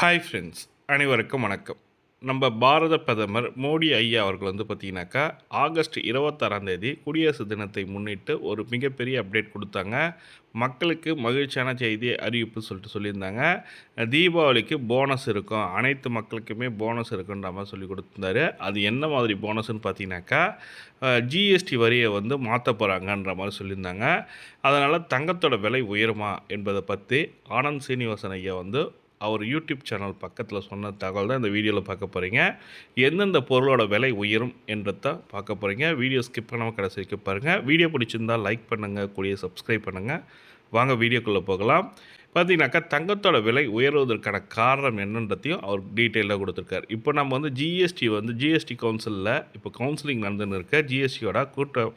Hi friends அனைவருக்கும் வணக்கம். நம்ம பாரத பிரதமர் மோடி ஐயா அவர்கள் வந்து பார்த்தீங்கன்னாக்கா ஆகஸ்ட் இருபத்தாறாம் தேதி குடியரசு தினத்தை முன்னிட்டு ஒரு மிகப்பெரிய அப்டேட் கொடுத்தாங்க. மக்களுக்கு மகிழ்ச்சியான செய்தி அறிவிப்பு சொல்லிட்டு சொல்லியிருந்தாங்க. தீபாவளிக்கு போனஸ் இருக்கும். அனைத்து மக்களுக்குமே போனஸ் இருக்குன்ற மாதிரி சொல்லி கொடுத்துருந்தாரு. அது என்ன மாதிரி போனஸ்ன்னு பார்த்தீங்கன்னாக்கா ஜிஎஸ்டி வரியை வந்து மாற்ற போகிறாங்கன்ற மாதிரி சொல்லியிருந்தாங்க. அதனால் தங்கத்தோட விலை உயருமா என்பதை பற்றி ஆனந்த் சீனிவாசன் ஐயா வந்து அவர் யூடியூப் சேனல் பக்கத்தில் சொன்ன தகவல் தான் இந்த வீடியோவில் பார்க்க போகிறீங்க. எந்தெந்த பொருளோட விலை உயரும் என்றதை பார்க்க போகிறீங்க. வீடியோ ஸ்கிப் பண்ணாமல் கடைசி வரைக்கும் பாருங்கள் வீடியோ பிடிச்சிருந்தால் லைக் பண்ணுங்கள் கூடிய சப்ஸ்கிரைப் பண்ணுங்கள் வாங்க வீடியோக்குள்ளே போகலாம். பார்த்தீங்கன்னாக்கா தங்கத்தோட விலை உயர்வதற்கான காரணம் என்னன்றதையும் அவர் டீட்டெயிலாக கொடுத்துருக்காரு. இப்போ நம்ம வந்து ஜிஎஸ்டி வந்து ஜிஎஸ்டி கவுன்சிலில் இப்போ கவுன்சிலிங் நடந்துன்னு இருக்க. ஜிஎஸ்டியோட கூட்டம்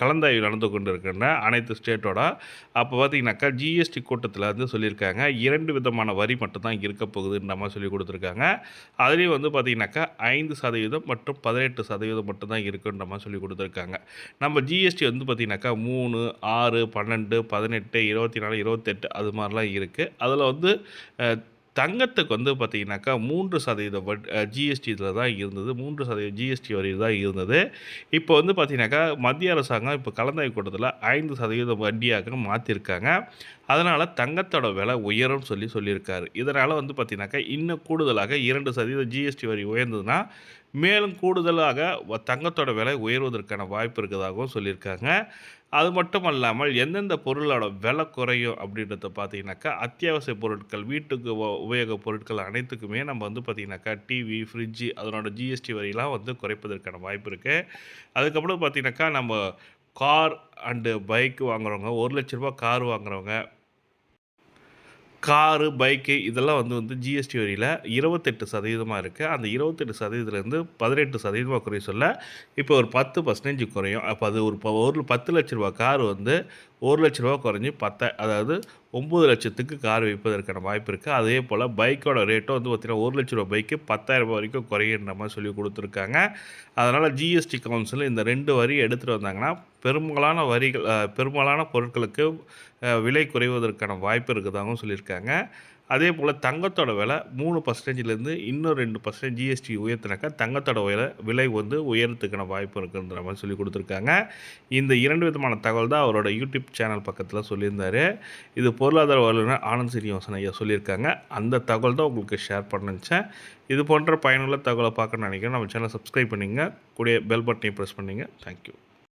கலந்தாய்வு நடந்து கொண்டு இருக்கின்ற அனைத்து ஸ்டேட்டோட அப்போ பார்த்தீங்கன்னாக்கா ஜிஎஸ்டி கூட்டத்தில் வந்து சொல்லியிருக்காங்க இரண்டு விதமான வரி மட்டும்தான் இருக்க போகுதுன்ற மாதிரி சொல்லி கொடுத்துருக்காங்க. அதுலேயும் வந்து பார்த்திங்கனாக்கா ஐந்து சதவீதம் மற்றும் பதினெட்டு சதவீதம் மட்டும்தான் இருக்குன்ற மாதிரி சொல்லி கொடுத்துருக்காங்க. நம்ம ஜிஎஸ்டி வந்து பார்த்திங்கனாக்கா மூணு ஆறு பன்னெண்டு பதினெட்டு இருபத்தி நாலு இருபத்தெட்டு அது மாதிரிலாம் இருக்குது அதில் வந்து தங்கத்துக்கு வந்து பார்த்திங்கனாக்கா மூன்று சதவீத வட் ஜிஎஸ்டி இதில் தான் இருந்தது. மூன்று சதவீத ஜிஎஸ்டி வரி தான் இருந்தது. இப்போ வந்து பார்த்திங்கனாக்கா மத்திய அரசாங்கம் இப்போ கலந்தாய்வு கூட்டத்தில் ஐந்து சதவீத வட்டியாக மாற்றிருக்காங்க அதனால் தங்கத்தோட விலை உயரும்னு சொல்லி சொல்லியிருக்காரு. இதனால் வந்து பார்த்திங்கனாக்கா இன்னும் கூடுதலாக இரண்டு சதவீத ஜிஎஸ்டி வரி உயர்ந்ததுன்னா மேலும் கூடுதலாக தங்கத்தோட விலை உயர்வதற்கான வாய்ப்பு இருக்கிறதாகவும் சொல்லியிருக்காங்க. அது மட்டும் அல்லாமல் எந்தெந்த பொருளோட விலை குறையும் அப்படின்றத பார்த்தீங்கன்னாக்கா அத்தியாவசிய பொருட்கள் வீட்டுக்கு உபயோக பொருட்கள் அனைத்துக்குமே நம்ம வந்து பார்த்திங்கனாக்கா டிவி ஃப்ரிட்ஜு அதனோட ஜிஎஸ்டி வரிலாம் வந்து குறைப்பதற்கான வாய்ப்பு இருக்குது அதுக்கப்புறம் பார்த்திங்கனாக்கா நம்ம கார் அண்டு பைக் வாங்குறவங்க ஒரு லட்ச ரூபா கார் வாங்குறவங்க காரு பைக்கு இதெல்லாம் வந்து வந்து ஜிஎஸ்டி வரியில் இருபத்தெட்டு சதவீதமாக இருக்குது அந்த இருபத்தெட்டு சதவீதத்துலேருந்து பதினெட்டு சதவீதமாக குறைய சொல்ல இப்போ ஒரு பத்து பர்சன்டேஜ் குறையும். அப்போ அது ஒரு ஒரு பத்து லட்ச ரூபா கார் வந்து ஒரு லட்ச ரூபா குறைஞ்சி பத்த அதாவது ஒம்பது லட்சத்துக்கு கார் விற்பதற்கான வாய்ப்பு இருக்குது அதே போல் பைக்கோட ரேட்டும் வந்து பார்த்திங்கன்னா ஒரு லட்ச ரூபா பைக்கு பத்தாயிரம் ரூபா வரைக்கும் குறையுன்ற மாதிரி சொல்லி கொடுத்துருக்காங்க. அதனால் ஜிஎஸ்டி கவுன்சில் இந்த ரெண்டு வரி எடுத்துகிட்டு வந்தாங்கன்னா பெரும்பாலான வரிகள் பெரும்பாலான பொருட்களுக்கு விலை குறைவதற்கான வாய்ப்பு இருக்குதாகவும் சொல்லியிருக்காங்க. அதே போல் தங்கத்தோட விலை மூணு பர்சன்டேஜ்லேருந்து இன்னும் ரெண்டு பர்சன்டேஜ் ஜிஎஸ்டி உயர்த்தினாக்கா தங்கத்தோட விலை விலை வந்து உயரத்துக்கான வாய்ப்பு இருக்குன்ற மாதிரி சொல்லி கொடுத்துருக்காங்க. இந்த இரண்டு விதமான தகவல் தான் அவரோட யூடியூப் சேனல் பக்கத்தில் சொல்லியிருந்தார். இது பொருளாதார வல்லுநர் ஆனந்த் சீனிவாசன் ஐயா சொல்லியிருக்காங்க. அந்த தகவல் தான் உங்களுக்கு ஷேர் பண்ணிச்சேன் இது போன்ற பயனுள்ள தகவலை பார்க்கணும்னு நினைக்கிறேன். நம்ம சேனல் சப்ஸ்கிரைப் பண்ணிங்க கூடிய பெல் பட்டனை ப்ரெஸ் பண்ணிங்க தேங்க்யூ